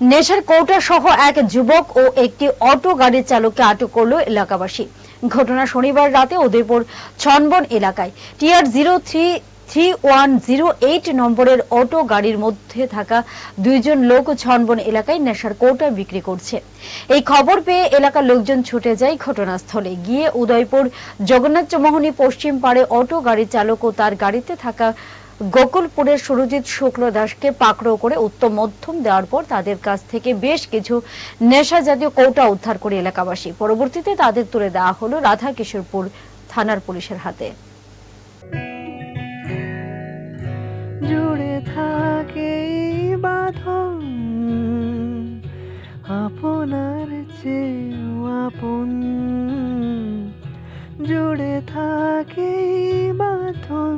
নেশার কৌটা সহ এক যুবক ও একটি অটো গাড়ির চালককে আটক করল এলাকাবাসী। ঘটনা শনিবার রাতে উদয়পুর ছনবন এলাকায়। টিআর জিরো থ্রি নম্বরের অটো গাড়ির মধ্যে থাকা দুইজন লোক ছনবন এলাকায় নেশার কৌটা বিক্রি করছে। এই খবর পেয়ে এলাকার লোকজন ছুটে যায় ঘটনাস্থলে। গিয়ে উদয়পুর জগন্নাথ চৌমোহনী পশ্চিম পাড়ে অটো গাড়ির চালক ও তার গাড়িতে থাকা গোকুলপুরের সুরজিৎ শুক্ল দাসকে পাকড়াও করে উত্তম মধ্যম দেওয়ার পর তাদের কাছ থেকে বেশ কিছু নেশা জাতীয় কৌটা উদ্ধার করে এলাকাবাসী। পরবর্তীতে তাদের তুলে দেওয়া হলো রাধা কিশোরপুর থানার পুলিশের হাতে। জুড়ে থাকে বাঁধন, আপনার চেয়েও থাকে বাঁধন